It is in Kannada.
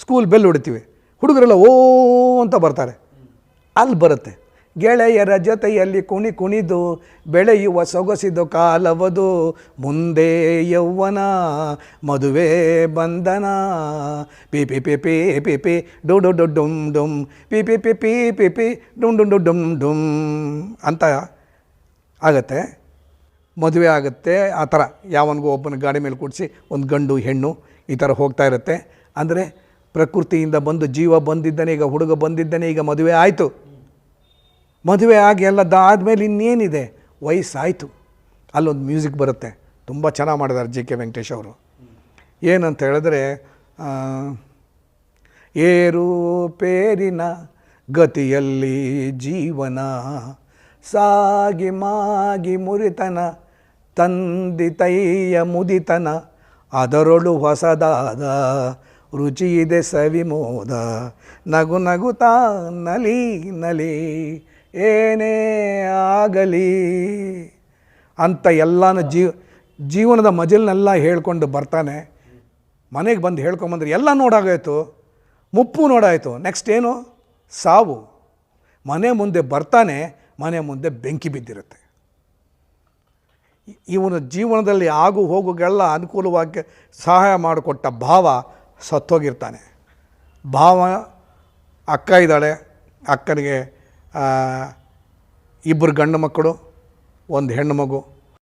ಸ್ಕೂಲ್ ಬೆಲ್ ಹೊಡಿತೀವಿ ಹುಡುಗರೆಲ್ಲ ಓ ಅಂತ ಬರ್ತಾರೆ ಅಲ್ಲಿ ಬರುತ್ತೆ ಗೆಳೆಯರ ಜೊತೆಯಲ್ಲಿ ಕುಣಿ ಕುಣಿದು ಬೆಳೆಯುವ ಸೊಗಸಿದು ಕಾಲವದು ಮುಂದೆ ಯೌವನ ಮದುವೆ ಬಂಧನ ಪಿ ಪಿ ಪಿ ಪಿ ಪಿ ಪಿ ಡು ಡು ಡು ಡುಮ್ ಡುಮ್ ಪಿ ಪಿ ಪಿ ಪಿ ಪಿ ಪಿ ಡು ಡು ಡು ಡುಮ್ ಡುಮ್ ಅಂತ ಆಗತ್ತೆ ಮದುವೆ ಆಗುತ್ತೆ ಆ ಥರ ಯಾವನಿಗೂ ಒಬ್ಬನ ಗಾಡಿ ಮೇಲೆ ಕೂಡಿಸಿ ಒಂದು ಗಂಡು ಹೆಣ್ಣು ಈ ಥರ ಹೋಗ್ತಾ ಇರುತ್ತೆ ಅಂದರೆ ಪ್ರಕೃತಿಯಿಂದ ಬಂದು ಜೀವ ಬಂದಿದ್ದಾನೆ, ಈಗ ಹುಡುಗ ಬಂದಿದ್ದಾನೆ, ಈಗ ಮದುವೆ ಆಯಿತು. ಮದುವೆ ಆಗಿ ಎಲ್ಲ ಆದಮೇಲೆ ಇನ್ನೇನಿದೆ? ವಯಸ್ಸಾಯಿತು. ಅಲ್ಲೊಂದು ಮ್ಯೂಸಿಕ್ ಬರುತ್ತೆ. ತುಂಬ ಚೆನ್ನಾಗಿ ಮಾಡಿದ್ದಾರೆ ಜಿ ಕೆ ವೆಂಕಟೇಶ್ ಅವರು. ಏನಂತ ಹೇಳಿದ್ರೆ ಏರು ಏರುಪೇರಿನ ಗತಿಯಲ್ಲಿ ಜೀವನ, ಸಾಗಿ ಮಾಗಿ ಮುರಿತನ ತಂದಿತೈಯ ಮುದಿತನ, ಅದರೊಳು ಹೊಸದಾದ ರುಚಿಯಿದೆ ಸವಿಮೋದ ನಗು ನಗುತ್ತಾ ನಲಿ ನಲಿ, ಏನೇ ಆಗಲಿ. ಅಂತ ಎಲ್ಲನೂ ಜೀವ, ಜೀವನದ ಮಜಲ್ನೆಲ್ಲ ಹೇಳ್ಕೊಂಡು ಬರ್ತಾನೆ. ಮನೆಗೆ ಬಂದು ಹೇಳ್ಕೊಂಬಂದ್ರೆ ಎಲ್ಲ ನೋಡಾಗೋಯ್ತು. ಮುಪ್ಪು ನೋಡಾಯಿತು. ನೆಕ್ಸ್ಟ್ ಏನು? ಸಾವು. ಮನೆ ಮುಂದೆ ಬರ್ತಾನೆ, ಮನೆ ಮುಂದೆ ಬೆಂಕಿ ಬಿದ್ದಿರುತ್ತೆ. ಇವನ ಜೀವನದಲ್ಲಿ ಆಗು ಹೋಗುಗೆಲ್ಲ ಅನುಕೂಲವಾಗಿ ಸಹಾಯ ಮಾಡಿಕೊಟ್ಟ ಭಾವ ಸತ್ತೋಗಿರ್ತಾನೆ. ಭಾವ ಅಕ್ಕ ಇದ್ದಾಳೆ. ಅಕ್ಕನಿಗೆ ಇಬ್ಬರು ಗಂಡು ಮಕ್ಕಳು ಒಂದು ಹೆಣ್ಣು ಮಗು.